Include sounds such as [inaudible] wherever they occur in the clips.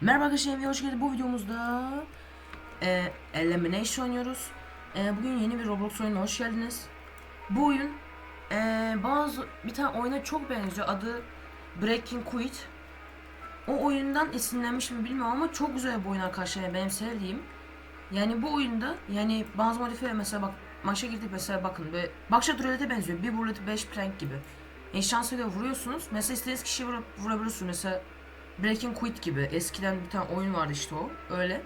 Merhaba arkadaşlar, hoş geldiniz. Bu videomuzda e, Elimination oynuyoruz. E, bugün yeni bir Roblox oyununa hoş geldiniz. Bu oyun e, bazı bir tane oyuna çok benziyor. Adı Breaking Quit. O oyundan esinlenmiş mi bilmiyorum ama çok güzel bir oyun arkadaşlar. Yani benim sevdiğim. Yani bu oyunda yani bazı modifiye mesela bak maça girdik mesela bakın ve bakşat rulete benziyor. Bir bullet 5 plank gibi. Yani şansa göre vuruyorsunuz. Mesela istediğiniz kişiyi vura- vurabiliyorsunuz. Mesela Breaking Quit gibi. Eskiden bir tane oyun vardı işte o. Öyle.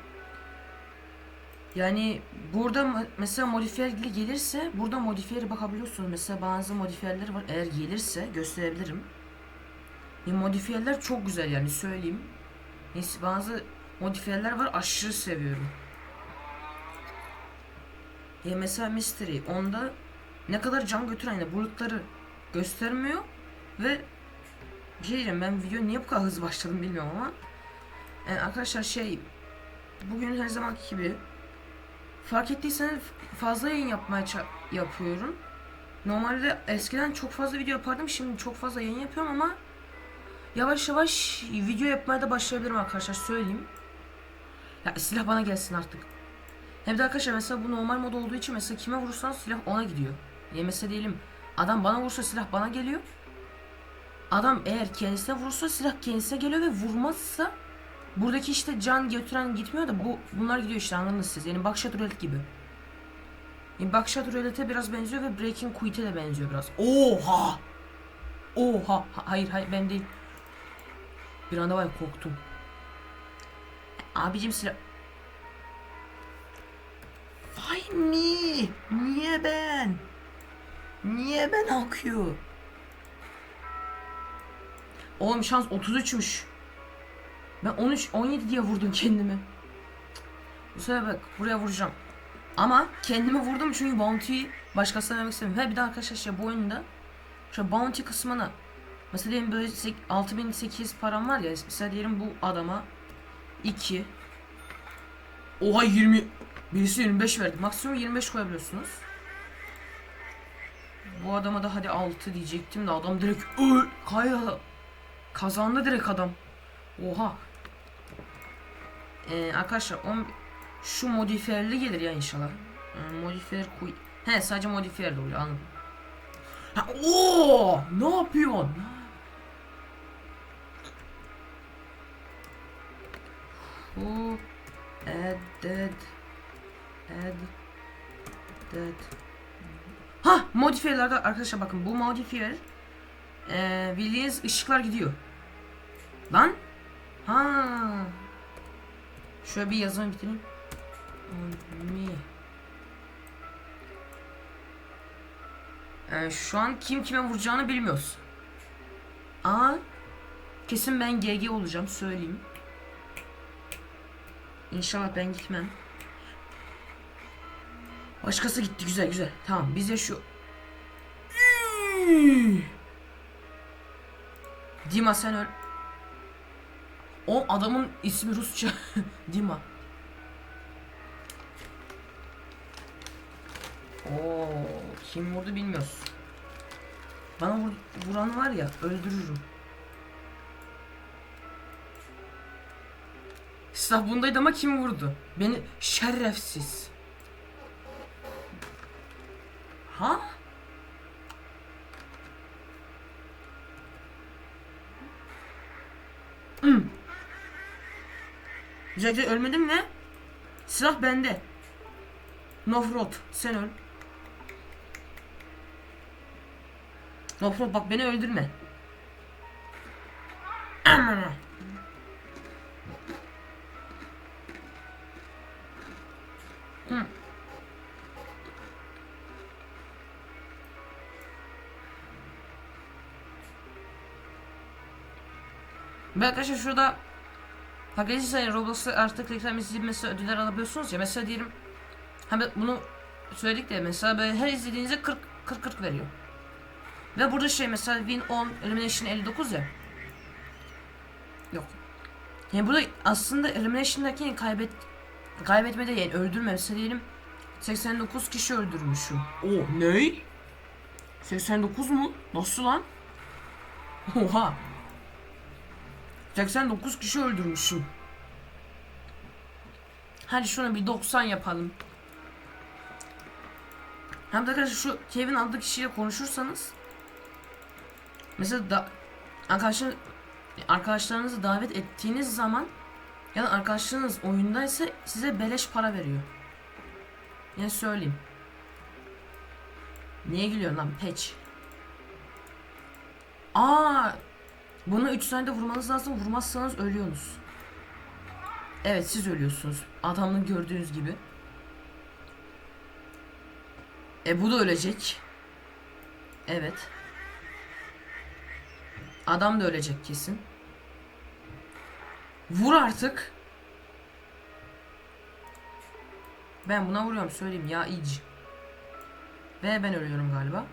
Yani burada mesela modifiyerli gelirse burada modifiyere bakabiliyorsunuz. Mesela bazı modifiyerler var. Eğer gelirse gösterebilirim. Ya modifiyerler çok güzel yani söyleyeyim. Neyse bazı modifiyerler var aşırı seviyorum. Ya mesela Mystery onda ne kadar can götüren yani bulutları göstermiyor ve bir şey diyeceğim ben video niye bu kadar hızlı başladım bilmiyorum ama e, arkadaşlar şey bugün her zamanki gibi fark ettiyseniz fazla yayın yapmaya yapıyorum. Normalde eskiden çok fazla video yapardım şimdi çok fazla yayın yapıyorum ama yavaş yavaş video yapmaya da başlayabilirim arkadaşlar söyleyeyim. Ya silah bana gelsin artık. Hem de arkadaşlar mesela bu normal mod olduğu için mesela kime vurursanız silah ona gidiyor. Ya mesela diyelim adam bana vursa silah bana geliyor. Adam eğer kendisine vurursa silah kendisine geliyor ve vurmazsa buradaki işte can götüren gitmiyor da bu bunlar gidiyor işte anladınız siz. Yani Buckshot Roulette gibi. Yani Buckshot Roulette'e biraz benziyor ve Breaking Quit'e de benziyor biraz. Oha! Oha! Ha- hayır hayır ben değil. Bir anda var korktum. Abicim silah... Why me? Niye ben? Niye ben akıyor? Oğlum şans 33'müş. Ben 13 17 diye vurdum kendimi. Bu sefer bak buraya vuracağım. Ama kendimi vurdum çünkü bounty'yi başkasına vermek istemiyorum. He bir de arkadaşlar işte bu oyunda şu bounty kısmına mesela diyelim böyle sek- 6008 param var ya mesela diyelim bu adama 2 Oha 20 Birisi 25 verdi. Maksimum 25 koyabiliyorsunuz. Bu adama da hadi 6 diyecektim de adam direkt öl kaya kazandı direkt adam. Oha. Ee, arkadaşlar on, şu modifiyerli gelir ya inşallah. Ee, modifiyer kuy. He sadece modifiyer de oluyor anladım. Ha, oo, ne yapıyorsun? Who added add that Ha modifiyerlerde arkadaşlar bakın bu modifiyer ee, bildiğiniz ışıklar gidiyor. Lan ha şöyle bir yazımı bitireyim. Me. Ee, şu an kim kime vuracağını bilmiyoruz. Aa kesin ben GG olacağım söyleyeyim. İnşallah ben gitmem. Başkası gitti güzel güzel. Tamam bize şu Dima sen öl. O adamın ismi Rusça. [laughs] Dima. Oo, kim vurdu bilmiyoruz. Bana vur, vuran var ya öldürürüm. Silah bundaydı ama kim vurdu? Beni şerefsiz. Güzel ölmedin mi? Silah bende. Nofrot sen öl. Nofrot bak beni öldürme. Aman. Hı. Arkadaşlar şurada Arkadaşlar Roblox'ta artık reklam izleyip mesela ödüller alabiliyorsunuz ya mesela diyelim Hem bunu söyledik de mesela böyle her izlediğinizde 40 40 40 veriyor. Ve burada şey mesela win 10 elimination 59 ya. Yok. Yani burada aslında elimination'daki kaybet kaybetmede yani öldürme mesela diyelim 89 kişi öldürmüşüm. Oh ne? 89 mu? Nasıl lan? Oha. 89 kişi öldürmüşüm. Hadi şunu bir 90 yapalım. Hem de arkadaşlar şu Kevin adlı kişiyle konuşursanız mesela da arkadaşlar arkadaşlarınızı davet ettiğiniz zaman ya da arkadaşlarınız oyundaysa size beleş para veriyor. Ne söyleyeyim. Niye gülüyorsun lan peç? Aa, bunu 3 saniyede vurmanız lazım. Vurmazsanız ölüyorsunuz. Evet siz ölüyorsunuz. Adamın gördüğünüz gibi. E bu da ölecek. Evet. Adam da ölecek kesin. Vur artık. Ben buna vuruyorum söyleyeyim ya iyice. Ve ben ölüyorum galiba.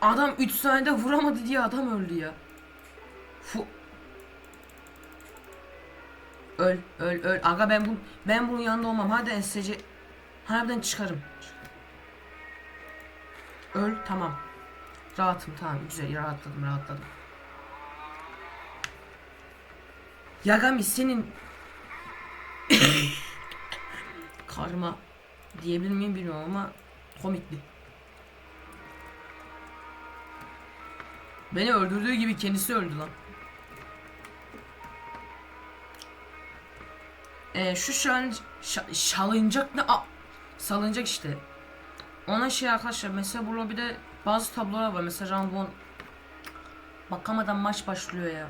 Adam 3 saniyede vuramadı diye adam öldü ya. Fu Öl, öl, öl. Aga ben bu ben bunun yanında olmam. Hadi SC harbiden çıkarım. Öl, tamam. Rahatım, tamam. Güzel, rahatladım, rahatladım. Yagami senin [laughs] karma diyebilir miyim bilmiyorum ama komikti. Beni öldürdüğü gibi kendisi öldü lan. Ee, şu şan, şa, şalıncak ne? Aa, salıncak işte. Ona şey arkadaşlar mesela bu lobide bazı tablolar var. Mesela round one bakamadan maç başlıyor ya.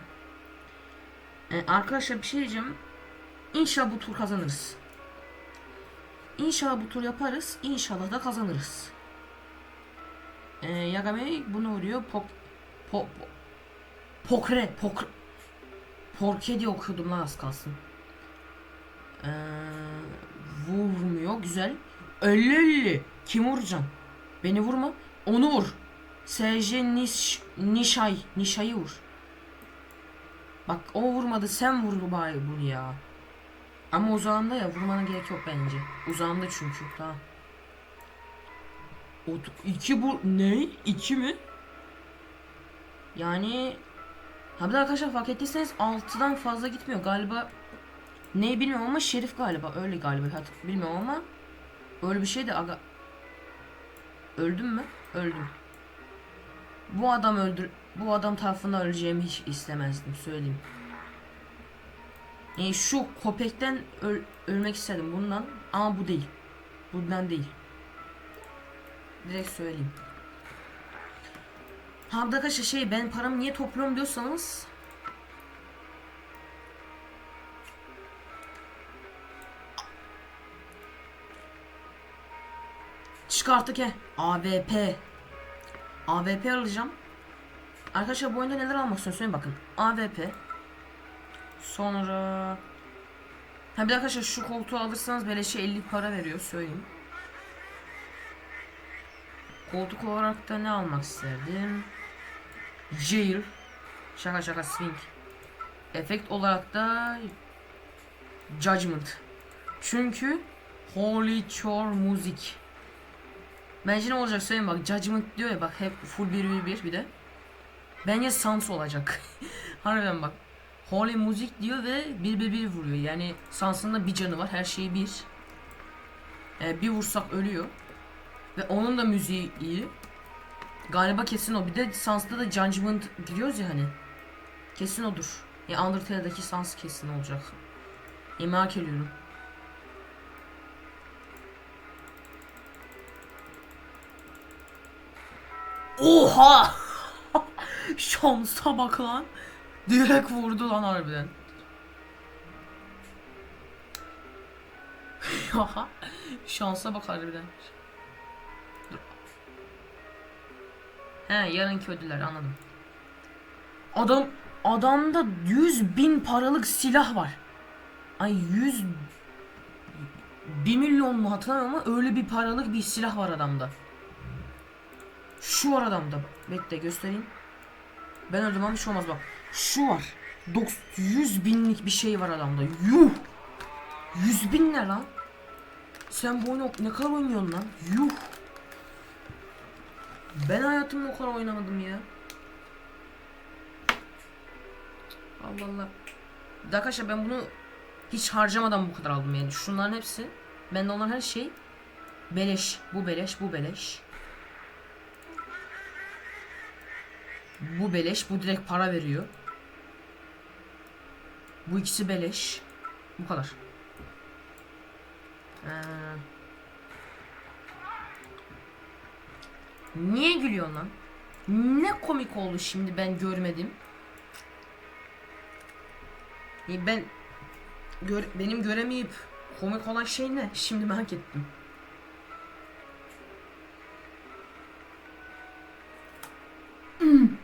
Ee, arkadaşlar bir şey diyeceğim. İnşallah bu tur kazanırız. İnşallah bu tur yaparız. İnşallah da kazanırız. Ee, Yagami bunu vuruyor. Pop po, po, pokre pok porke diye okuyordum lan az kalsın. Ee, vurmuyor güzel. 50 50. Kim vuracaksın? Beni vurma. Onu vur. SJ Niş Nişay Nişay'ı vur. Bak o vurmadı sen vur bari bunu ya. Ama uzağında ya vurmana gerek yok bence. Uzağında çünkü tamam. O iki bu ne? İki mi? Yani Ha bir de arkadaşlar fark ettiyseniz 6'dan fazla gitmiyor galiba. Ne bilmiyorum ama Şerif galiba öyle galiba bilmiyorum ama öyle bir şey de aga Öldüm mü? Öldüm. Bu adam öldür bu adam tarafından öleceğimi hiç istemezdim söyleyeyim. Yani şu köpekten öl ölmek istedim bundan ama bu değil. Bundan değil. Direkt söyleyeyim. De arkadaşlar şey ben paramı niye topluyorum diyorsanız Çık artık he. AVP. AVP alacağım. Arkadaşlar bu oyunda neler almak istiyorum söyleyin bakın. AVP. Sonra Ha bir de arkadaşlar şu koltuğu alırsanız beleşe 50 para veriyor söyleyeyim. Koltuk olarak da ne almak isterdim? Jail. Şaka şaka swing. Efekt olarak da Judgment. Çünkü Holy Chore Music. Bence ne olacak söyleyeyim bak Judgment diyor ya bak hep full 1 1 1 bir de. Bence Sans olacak. [laughs] Harbiden bak. Holy Music diyor ve 1 1 1 vuruyor. Yani Sans'ın da bir canı var. Her şeyi bir. Ee, bir vursak ölüyor. Ve onun da müziği iyi. Galiba kesin o. Bir de Sans'ta da Judgment biliyoruz ya hani. Kesin odur. Ya Undertale'daki Sans kesin olacak. E, merak ediyorum. Oha! [laughs] Şansa bak lan. Direkt vurdu lan harbiden. [laughs] Şansa bak harbiden. He yarınki ödüller anladım. Adam adamda 100 bin paralık silah var. Ay 100 1 milyon mu hatırlamıyorum ama öyle bir paralık bir silah var adamda. Şu var adamda. Bekle göstereyim. Ben öldüm ama bir şey olmaz bak. Şu var. 100 binlik bir şey var adamda. Yuh. 100 bin ne lan? Sen bu oyunu ne kadar oynuyorsun lan? Yuh. Ben hayatımda o kadar oynamadım ya. Allah Allah. Bir de Arkadaşlar ben bunu hiç harcamadan bu kadar aldım yani. Şunların hepsi bende olan her şey beleş. Bu beleş, bu beleş. Bu beleş, bu direkt para veriyor. Bu ikisi beleş. Bu kadar. Ee, niye gülüyorsun lan? Ne komik oldu şimdi ben görmedim. Ya Ben gör, benim göremeyip komik olan şey ne? Şimdi merak ettim. [clears throat]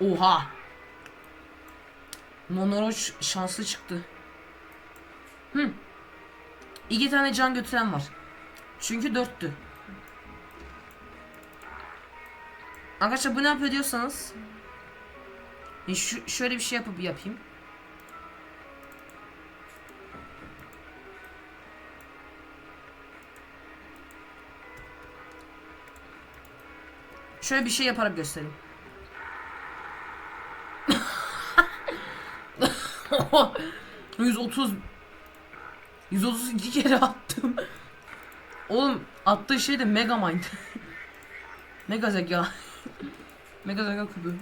Oha. Monoroç şanslı çıktı. Hı. İki tane can götüren var. Çünkü dörttü. Arkadaşlar bu ne yapıyor diyorsanız şu, şöyle bir şey yapıp yapayım. Şöyle bir şey yaparak göstereyim. [laughs] 130 132 kere attım. Oğlum attığı şey de Mega Mind. [laughs] Mega zeka. Mega zeka kübü.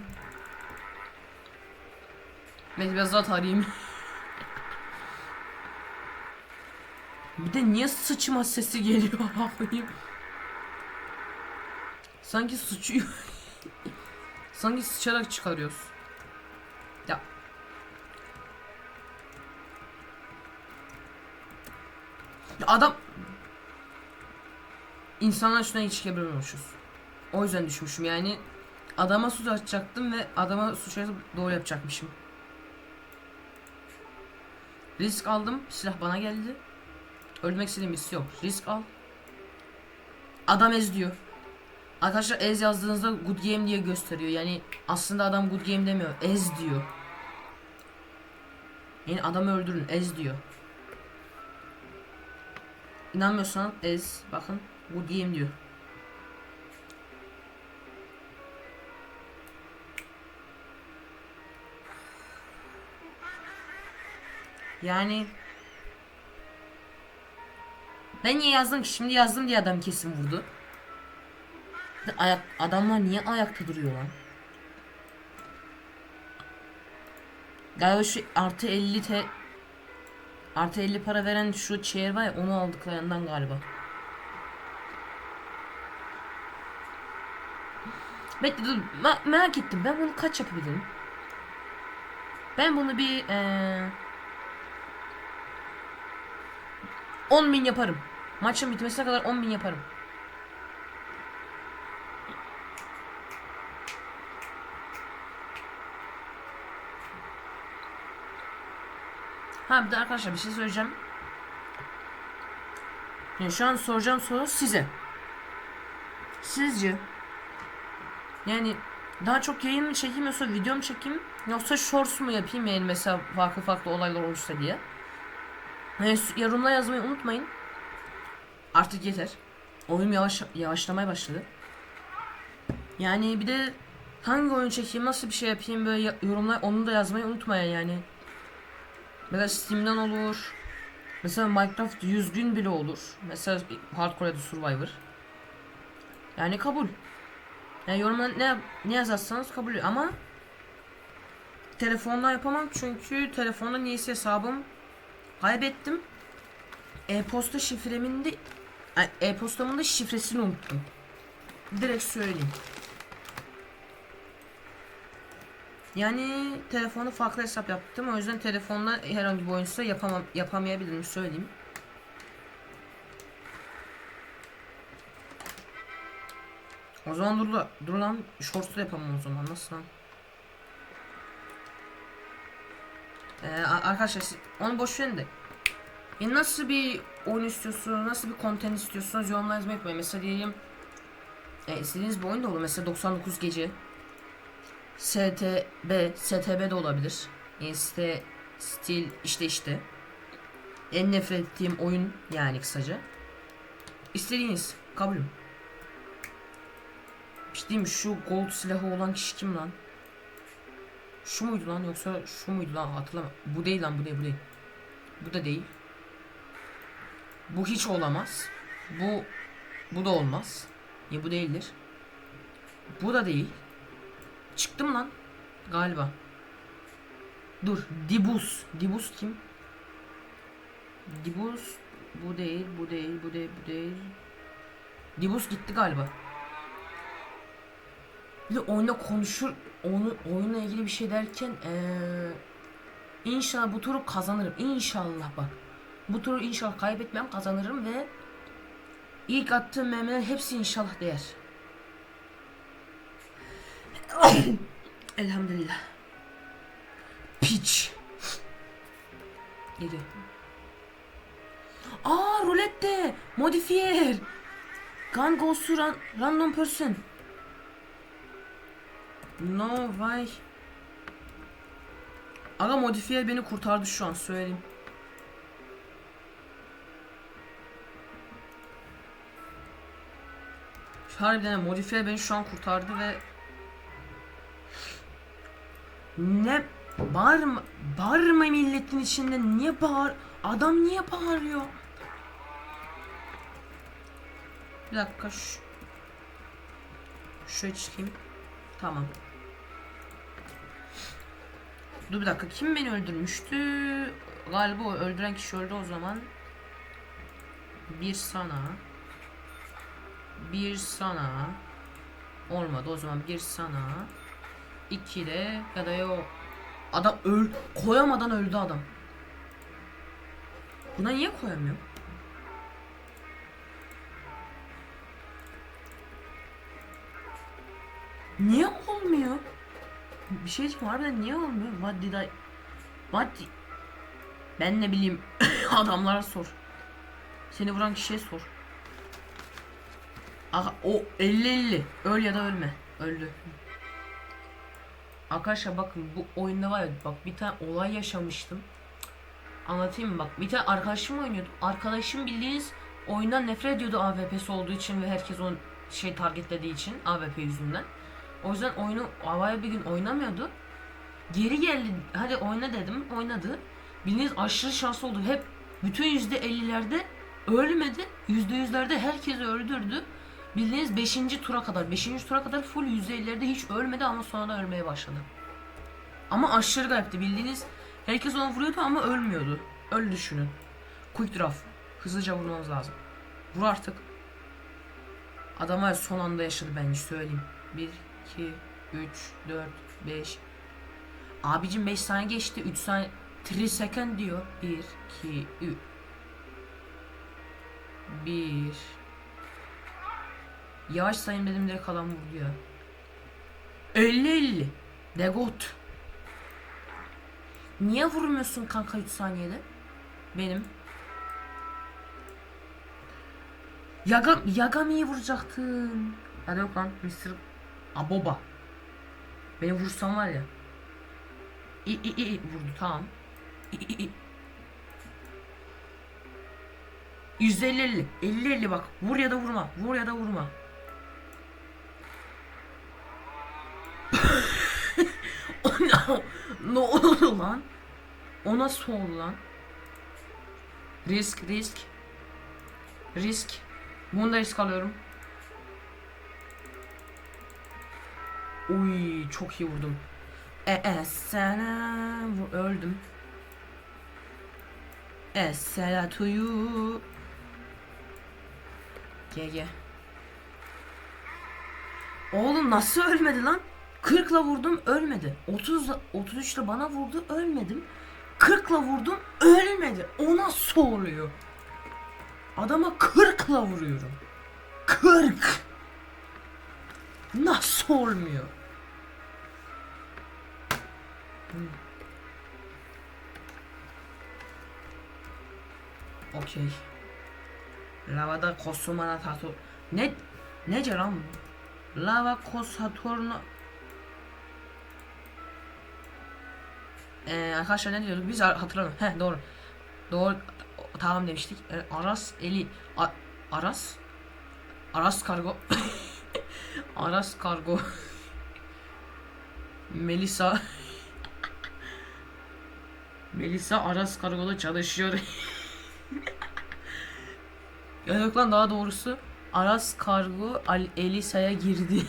Ben biraz daha tarayayım. Bir de niye sıçma sesi geliyor [laughs] bakayım. Sanki sıçıyor. [laughs] Sanki sıçarak çıkarıyoruz. Ya. Ya adam İnsanlar şuna hiç kebremiyormuşuz. O yüzden düşmüşüm yani. Adama suç atacaktım ve adama suç atıp doğru yapacakmışım. Risk aldım. Silah bana geldi. Ölmek istediğim birisi yok. Risk al. Adam ez diyor. Arkadaşlar ez yazdığınızda good game diye gösteriyor. Yani aslında adam good game demiyor. Ez diyor. Yani adamı öldürün. Ez diyor. İnanmıyorsan ez. Bakın. Good game diyor. Yani ben niye yazdım ki? Şimdi yazdım diye adam kesin vurdu. Ayak, adamlar niye ayakta duruyor lan? Galiba şu artı 50 te artı 50 para veren şu chair var ya onu aldıklarından galiba. Bekle dur Me- merak ettim ben bunu kaç yapabilirim? Ben bunu bir ee, 10 bin yaparım. Maçın bitmesine kadar 10 bin yaparım. Ha bir de arkadaşlar bir şey söyleyeceğim. Yani şu an soracağım soru size. Sizce yani daha çok yayın mı çekeyim yoksa video mu çekeyim yoksa shorts mu yapayım yani mesela farklı farklı olaylar olursa diye. Yani yorumla yazmayı unutmayın. Artık yeter. Oyun yavaş yavaşlamaya başladı. Yani bir de hangi oyun çekeyim, nasıl bir şey yapayım böyle ya- yorumlar onu da yazmayı unutmayın yani. Mesela Steam'den olur. Mesela Minecraft 100 gün bile olur. Mesela Hardcore Survivor. Yani kabul. Yani yorumda ne ne yazarsanız kabul ama telefonda yapamam çünkü telefonda niyeyse hesabım kaybettim. E-posta şifremin de ay, e-postamın da şifresini unuttum. Direkt söyleyeyim. Yani telefonu farklı hesap yaptım. O yüzden telefonla herhangi bir oyunsa yapamam yapamayabilirim söyleyeyim. O zaman dur, dur lan shorts'ta yapamam o zaman nasıl lan? Ee, arkadaşlar siz onu boş verin de. E nasıl bir oyun istiyorsunuz, nasıl bir content istiyorsunuz yorumlar yazmayı unutmayın. Mesela diyelim e, istediğiniz bir oyun da olur. Mesela 99 gece STB, STB de olabilir. Site, stil işte işte. En nefret ettiğim oyun yani kısaca. İstediğiniz kabulüm. Bir şey diyeyim şu gold silahı olan kişi kim lan? Şu muydu lan yoksa şu muydu lan hatırlama. Bu değil lan bu değil bu değil. Bu da değil. Bu hiç olamaz. Bu bu da olmaz. Ya bu değildir. Bu da değil. Çıktı mı lan? Galiba. Dur. Dibus. Dibus kim? Dibus bu değil, bu değil, bu değil, bu değil. Dibus gitti galiba. Bir de oyunda konuşur, onu oyunla ilgili bir şey derken eee inşallah bu turu kazanırım. İnşallah bak. Bu turu inşallah kaybetmem, kazanırım ve ilk attığım memeler hepsi inşallah değer. Elhamdülillah. Piç. Geliyor. Aa rulette. Modifiyer. Gun goes to ran- random person. No why? Aga modifiyer beni kurtardı şu an söyleyeyim. Harbiden modifiyer beni şu an kurtardı ve ne bağırma bağırma milletin içinde niye bağır adam niye bağırıyor bir dakika şu şöyle çıkayım tamam. Dur bir dakika kim beni öldürmüştü? Galiba o öldüren kişi öldü o zaman. Bir sana. Bir sana. Olmadı o zaman bir sana. İki de ya da yok. Adam öl koyamadan öldü adam. Buna niye koyamıyor niye olmuyor bir şey diyeceğim harbiden niye olmuyor what did I what di- ben ne bileyim [laughs] adamlara sor seni vuran kişiye sor Aha, o 50-50. Öl ya da ölme. Öldü. Arkadaşlar bakın bu oyunda var ya bak bir tane olay yaşamıştım. Anlatayım mı bak bir tane arkadaşım oynuyordu. Arkadaşım bildiğiniz oyundan nefret ediyordu AWP'si olduğu için ve herkes onu şey targetlediği için AWP yüzünden. O yüzden oyunu havaya bir gün oynamıyordu. Geri geldi hadi oyna dedim oynadı. Bildiğiniz aşırı şanslı oldu. Hep bütün yüzde 50'lerde ölmedi. Yüzde yüzlerde herkesi öldürdü. Bildiğiniz 5. tura kadar 5. tura kadar full %50'lerde hiç ölmedi ama sonra da ölmeye başladı. Ama aşırı garipti bildiğiniz herkes ona vuruyordu ama ölmüyordu. Öyle düşünün. Quick draft. Hızlıca vurmamız lazım. Vur artık. Adam var ya son anda yaşadı bence söyleyeyim. 1, 2, 3, 4, 5. Abicim 5 saniye geçti. 3 saniye 3 second diyor. 1, 2, 3. 1 Yavaş sayın dedim direkt adam vurdu ya. 50-50. Degot. Niye vurmuyorsun kanka 3 saniyede? Benim. Yagam, Yagami'yi vuracaktın. Hadi yok lan Mr. Aboba. Beni vursan var ya. İ, i, i, i. vurdu tamam. İ, i, i. 150 50 50 bak. Vur ya da vurma. Vur ya da vurma. [laughs] Ne- oldu lan? O nasıl oldu lan? Risk, risk. Risk. Bunu da risk alıyorum. Uy çok iyi vurdum. E, e öldüm. Esselatu you. GG. Oğlum nasıl ölmedi lan? 40'la vurdum ölmedi. 30 33'le bana vurdu ölmedim. 40'la vurdum ölmedi. O nasıl oluyor? Adama 40'la vuruyorum. 40. Nasıl olmuyor? Okey. Lavada kosumana tatu. Ne? Nece lan bu? Lava kosaturna. Ee, arkadaşlar ne diyorduk? Biz hatırladım. Heh doğru. Doğru. Tamam demiştik. Ee, Aras Eli. A- Aras? Aras kargo. [laughs] Aras kargo. Melisa. Melisa Aras Kargo'da çalışıyor. ya yok lan daha doğrusu Aras Kargo Al Elisa'ya girdi.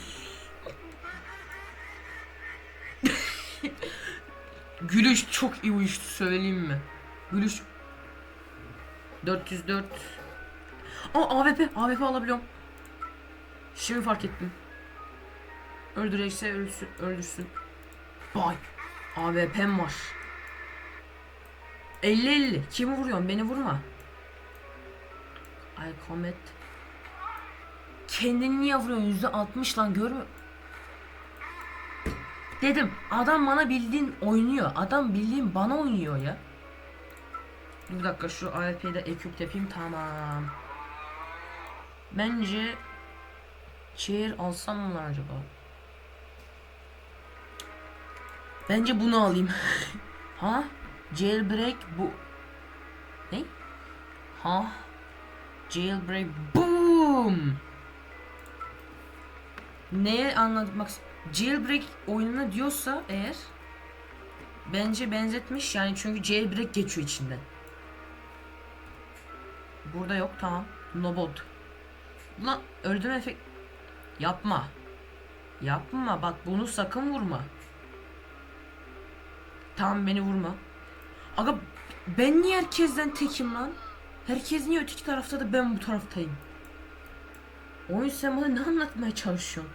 Gülüş çok iyi uyuştu söyleyeyim mi? Gülüş 404 Aa AWP AWP alabiliyorum. Şimdi fark ettim. Öldürecekse ölsün, öldürsün. Bay. AWP'm var. 50-50. Kimi vuruyorsun? Beni vurma. Ay Komet. Kendini niye vuruyorsun? Yüzde 60 lan görmüyor. Dedim adam bana bildiğin oynuyor. Adam bildiğin bana oynuyor ya. Bir dakika şu AWP'yi de ekip yapayım tamam. Bence Chair alsam mı acaba? Bence bunu alayım. [laughs] ha? Jailbreak bu. Ne? Ha? Jailbreak boom. Neye anlatmak Jailbreak oyununa diyorsa eğer bence benzetmiş yani çünkü jailbreak geçiyor içinden. Burada yok tamam. Nobot. Ulan öldüm efekt. Yapma. Yapma bak bunu sakın vurma. Tamam beni vurma. Aga ben niye herkesten tekim lan? Herkes niye öteki tarafta da ben bu taraftayım? Oyun sen bana ne anlatmaya çalışıyorsun?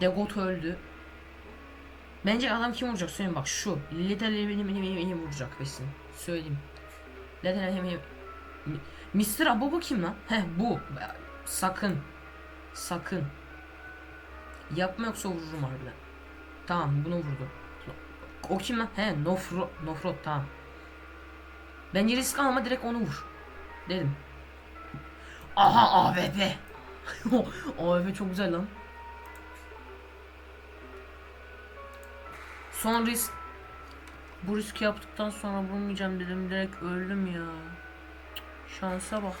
Degot öldü. Bence adam kim vuracak söyleyeyim bak şu. Little beni beni beni beni vuracak besin. Söyleyeyim. Little beni Mr. Abobo kim lan? Heh bu. Sakın. Sakın. Yapma yoksa vururum harbiden. Tamam bunu vurdu. O kim lan? He Nofro Nofro tamam. Bence risk alma direkt onu vur. Dedim. Aha AWP. AWP [laughs] çok güzel lan. Son risk. Bu riski yaptıktan sonra vurmayacağım dedim direkt öldüm ya. Şansa bak.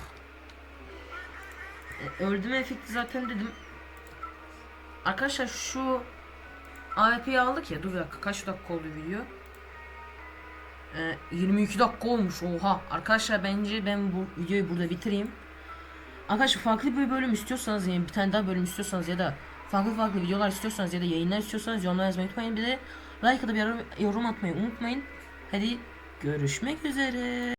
Öldüm efekti zaten dedim. Arkadaşlar şu AWP'yi aldık ya. Dur bir dakika kaç dakika oldu video? Ee, 22 dakika olmuş oha. Arkadaşlar bence ben bu videoyu burada bitireyim. Arkadaşlar farklı bir bölüm istiyorsanız yani bir tane daha bölüm istiyorsanız ya da farklı farklı videolar istiyorsanız ya da yayınlar istiyorsanız yorumlar yazmayı unutmayın. Bir de like yorum, yorum atmayı unutmayın. Hadi görüşmek üzere.